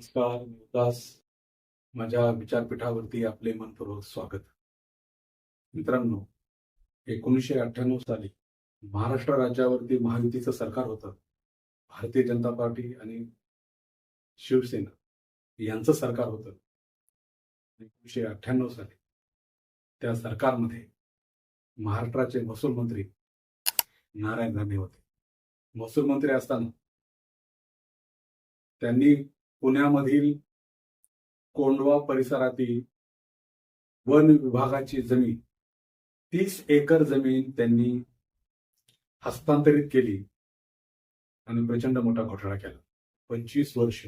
नमस्कार उदास. माझ्या विचारपीठावरती आपले मनपूर्वक स्वागत. मित्रांनो एकोणीसशे अठ्ठ्याण्णव साली महाराष्ट्र राज्यावरती महायुतीचं सरकार होतं. भारतीय जनता पार्टी आणि शिवसेना यांचं सरकार होतं. एकोणीसशे अठ्ठ्याण्णव साली त्या सरकारमध्ये महाराष्ट्राचे महसूल मंत्री नारायण राणे होते. महसूल मंत्री असताना त्यांनी पुण्यामधील कोंडवा परिसरातील वन विभागाची जमीन तीस एकर जमीन त्यांनी हस्तांतरित केली आणि प्रचंड मोठा घोटाळा केला. पंचवीस वर्ष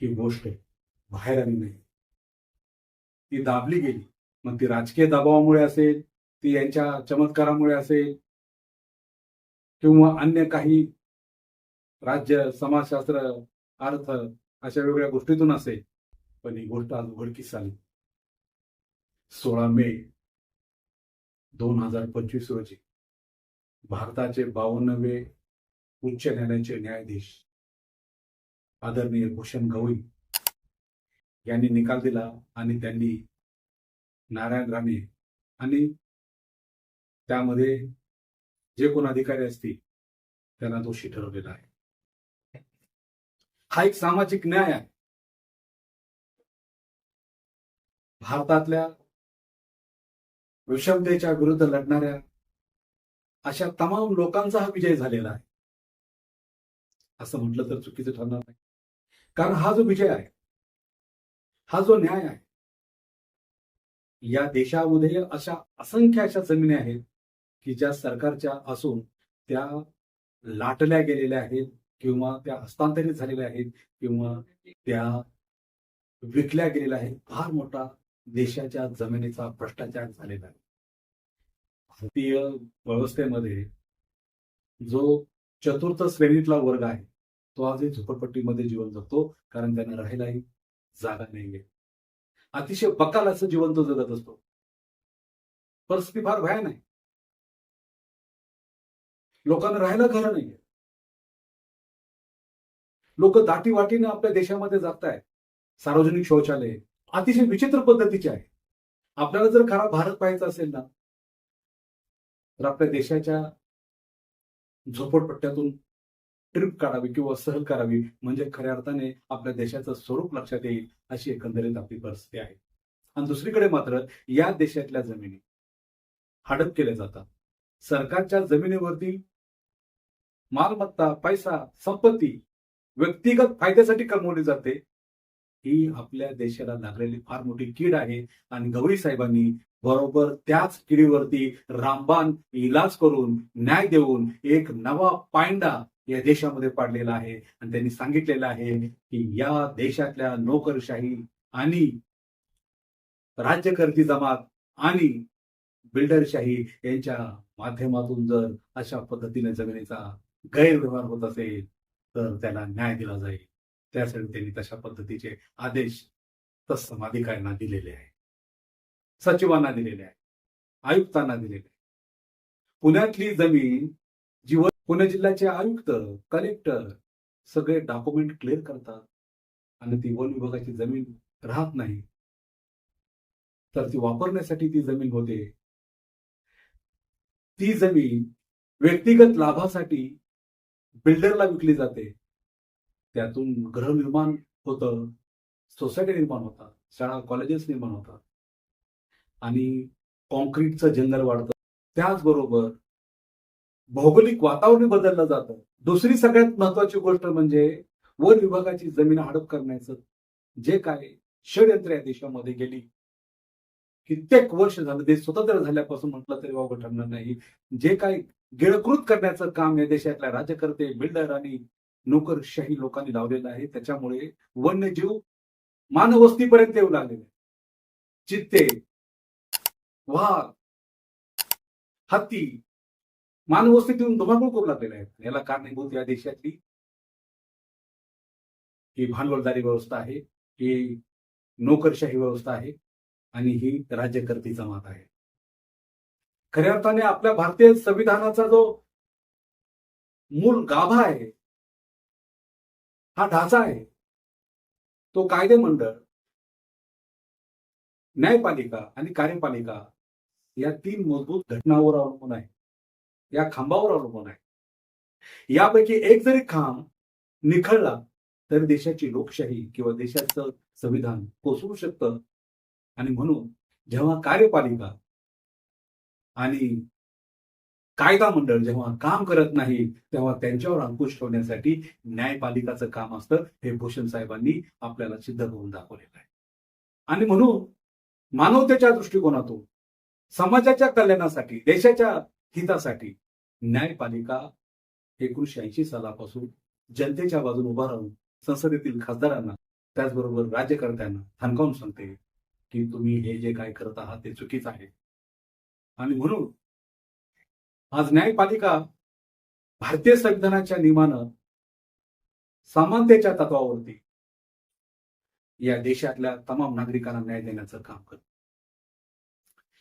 ही गोष्ट बाहेर आली नाही. ती दाबली गेली. मग ती राजकीय दबावामुळे असेल ती यांच्या चमत्कारामुळे असेल किंवा अन्य काही राज्य समाजशास्त्र अर्थ अशा वेगळ्या गोष्टीतून असेल. पण ही गोष्ट आज उघडकीस आली. सोळा मे दोन हजार पंचवीस रोजी भारताचे बावन्नवे उच्च न्यायालयाचे न्यायाधीश आदरणीय भूषण गवई यांनी निकाल दिला आणि त्यांनी नारायण राणे आणि त्यामध्ये जे कोण अधिकारी असतील त्यांना दोषी ठरवलेला आहे. हा एक सामाजिक न्याय आहे. भारतातल्या विषमतेच्या विरुद्ध लढणाऱ्या अशा तमाम लोकांचा हा विजय झालेला आहे. असं म्हटलं तर चुकीचं ठरणार नाही. कारण हा जो विजय आहे हा जो न्याय आहे या देशामध्ये अशा असंख्य अशा जमिनी आहेत की ज्या सरकारच्या असून त्या लाटल्या गेलेल्या आहेत. किंवा त्या हस्तांतरित झालेल्या आहेत किंवा त्या विकल्या गेलेल्या आहेत फार मोठा देशाच्या जमिनीचा भ्रष्टाचार झालेला आहे. भारतीय व्यवस्थेमध्ये जो चतुर्थ श्रेणीतला वर्ग आहे तो आजही झोपडपट्टीमध्ये जीवन जगतो कारण त्यांना राहायलाही जागा नाहीये. अतिशय बकाल असं जीवन तो जगत असतो. परिस्थिती फार भयान आहे. लोकांना राहायला घरं नाहीये. लोक दाटीवाटीने आपल्या देशामध्ये जात आहेत सार्वजनिक शौचालय अतिशय विचित्र पद्धतीचे आहे. आपल्याला जर खरा भारत पाहायचा असेल ना तर आपल्या देशाच्या झोपडपट्ट्यातून ट्रिप काढावी किंवा सहल करावी म्हणजे खऱ्या अर्थाने आपल्या देशाचं स्वरूप लक्षात येईल अशी एकंदरीत आपली परिस्थिती आहे. आणि दुसरीकडे मात्र या देशातल्या जमिनी हडप केल्या जातात. सरकारच्या जमिनीवरती मालमत्ता पैसा संपत्ती व्यक्तिगत फायद्यासाठी कमवली जाते. ही आपल्या देशाला लागलेली फार मोठी कीड आहे आणि गवळी साहेबांनी बरोबर त्याच किडीवरती रामबाण इलाज करून न्याय देऊन एक नवा पायंडा या देशामध्ये पाडलेला आहे. आणि त्यांनी सांगितलेलं आहे की या देशातल्या नोकरशाही आणि राज्यकर्ती जमात आणि बिल्डरशाही यांच्या माध्यमातून जर अशा पद्धतीने जमिनीचा गैरव्यवहार होत असेल तर त्याला न्याय दिला जाईल. त्यासाठी त्यांनी तशा पद्धतीचे आदेश तत्सम अधिकाऱ्यांना दिलेले आहे सचिवांना दिलेले आहे आयुक्तांना दिलेले आहे पुण्यातली जमीन जीवन पुणे जिल्ह्याचे आयुक्त कलेक्टर सगळे डॉक्युमेंट क्लिअर करतात आणि ती वन विभागाची जमीन राहत नाही. तर ती वापरण्यासाठी ती जमीन होते. ती जमीन व्यक्तिगत लाभासाठी बिल्डरला विकली जाते. त्यातून ग्रह निर्माण होतं सोसायटी निर्माण होतात शाळा कॉलेजेस निर्माण होतात. आणि कॉन्क्रीटचं जंगल वाढतं. त्याचबरोबर भौगोलिक वातावरण बदललं जातं. दुसरी सगळ्यात महत्वाची गोष्ट म्हणजे वन विभागाची जमीन हडप करण्याचं जे काय षडयंत्र या देशामध्ये गेली कित्येक वर्ष झालं देश स्वतंत्र झाल्यापासून म्हटलं तरी वावगं ठरणार नाही. जे काय गिळकृत करण्याचं काम या देशातल्या राज्यकर्ते बिल्डर आणि नोकरशाही लोकांनी लावलेलं आहे त्याच्यामुळे वन्यजीव मानवस्तीपर्यंत येऊ लागलेले चित्ते वाघ हत्ती मानवस्तीतून धुमाकूळ करू लागलेले आहेत. याला कारणीभूत या देशातली ही भांडवलदारी व्यवस्था आहे ही नोकरशाही व्यवस्था आहे. आणि ही राज्यकर्ती जमात आहे. खऱ्या अर्थाने आपल्या भारतीय संविधानाचा जो मूल गाभा आहे हा ढाचा आहे तो कायदे मंडळ न्यायपालिका आणि कार्यपालिका या तीन मूलभूत घटनावर अवलंबून आहे. या खांबावर अवलंबून आहे. यापैकी एक जरी खांब निखळला तर देशाची लोकशाही किंवा देशाचं संविधान कोसळू शकतं आणि म्हणून जेव्हा कार्यपालिका आणि कायदा मंडळ जेव्हा काम करत नाही तेव्हा त्यांच्यावर अंकुश ठेवण्यासाठी न्यायपालिकाचं काम असतं हे भूषण साहेबांनी आपल्याला सिद्ध करून दाखवलेलं आहे. आणि म्हणून मानवतेच्या दृष्टिकोनातून समाजाच्या कल्याणासाठी देशाच्या हितासाठी न्यायपालिका एकोणीशे ऐंशी सालापासून जनतेच्या बाजूने उभा राहून संसदेतील खासदारांना त्याचबरोबर राज्यकर्त्यांना थनकावून सांगते की तुम्ही हे जे काय करत आहात ते चुकीचं आहे. आणि म्हणून आज न्यायपालिका भारतीय संविधानाच्या नियमानं समानतेच्या तत्वावरती या देशातल्या तमाम नागरिकांना न्याय देण्याचं काम करत.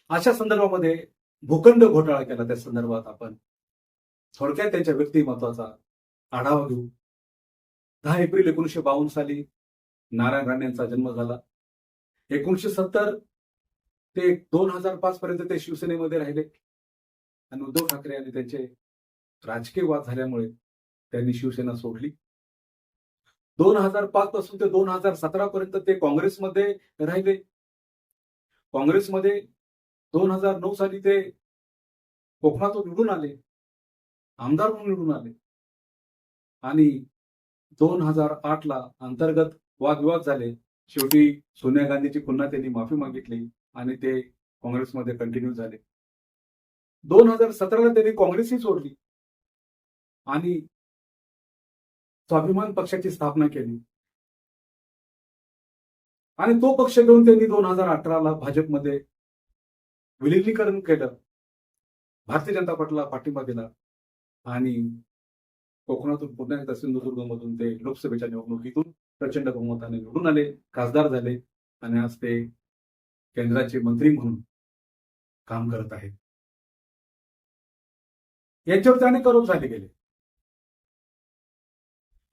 अशा संदर्भामध्ये भूखंड घोटाळा केला त्या संदर्भात आपण थोडक्यात त्यांच्या व्यक्तिमत्वाचा आढावा घेऊ. दहा एप्रिल एकोणीशे बावन्न साली नारायण राणे यांचा जन्म झाला. एकोणीशे सत्तर ते दोन हजार पाच पर्यंत ते शिवसेनेमध्ये राहिले. आणि उद्धव ठाकरे यांनी त्यांचे राजकीय वाद झाल्यामुळे त्यांनी शिवसेना सोडली. दोन हजार पाच पासून ते दोन हजार सतरा पर्यंत ते काँग्रेसमध्ये राहिले. काँग्रेसमध्ये दोन हजार नऊ साली ते कोकणातून निवडून आले. आमदार म्हणून निवडून आले. आणि दोन हजार आठ ला अंतर्गत वादविवाद झाले. शेवटी सोनिया गांधीची पुन्हा त्यांनी माफी मागितली आणि ते काँग्रेसमध्ये कंटिन्यू झाले. दोन हजार सतराला त्यांनी काँग्रेसही सोडली. आणि स्वाभिमान पक्षाची स्थापना केली. आणि तो पक्ष घेऊन त्यांनी दोन हजार अठराला भाजपमध्ये विलिनीकरण केलं. भारतीय जनता पक्षाला पाठिंबा दिला. आणि कोकणातून पुन्हा एकदा सिंधुदुर्गमधून ते लोकसभेच्या निवडणुकीतून प्रचंड बहुमताने निवडून आले खासदार झाले आणि आज ते केंद्राचे मंत्री म्हणून काम करत आहेत. यांच्यावरती अनेक आरोप झाले गेले.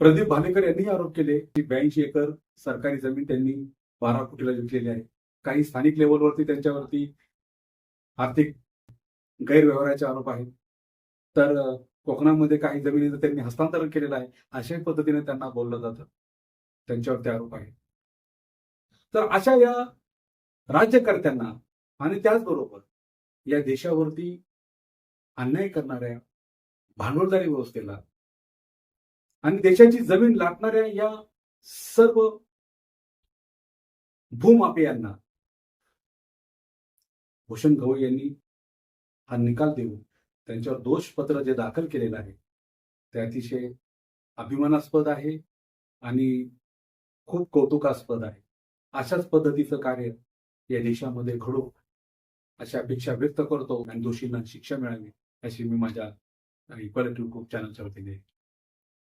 प्रदीप भालेकर यांनी आरोप केले की ब्याऐंशी एकर सरकारी जमीन त्यांनी बारा कोटीला विकलेली आहे. काही स्थानिक लेवलवरती त्यांच्यावरती आर्थिक गैरव्यवहाराचे आरोप आहेत. तर कोकणामध्ये काही जमिनीचं त्यांनी हस्तांतरण केलेलं आहे अशा पद्धतीने त्यांना बोललं जातं. त्यांच्यावरती आरोप आहे तर अशा या राज्यकर्त्यांना आणि त्याचबरोबर या देशावरती अन्याय करणाऱ्या भांडवलदारी व्यवस्थेला आणि देशाची जमीन लाटणाऱ्या या सर्व भूमाफियांना भूषण गवई यांनी हा निकाल देऊन त्यांच्यावर दोषपत्र जे दाखल केलेलं आहे ते अतिशय अभिमानास्पद आहे आणि खूप कौतुकास्पद आहे. अशाच पद्धतीचं कार्य या देशामध्ये घडो अशा अपेक्षा व्यक्त करतो आणि दोषींना शिक्षा मिळावी अशी मी माझ्या इक्वालिटी युट्यूब चॅनलच्या वतीने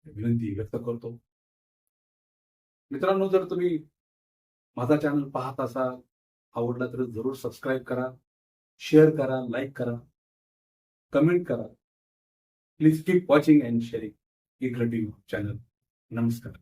विनंती व्यक्त करतो. मित्रांनो जर तुम्ही माझा चॅनल पाहत असाल आवडला तर जरूर सबस्क्राईब करा शेअर करा लाईक करा कमेंट करा. Please keep watching and sharing equality YouTube channel. नमस्कार.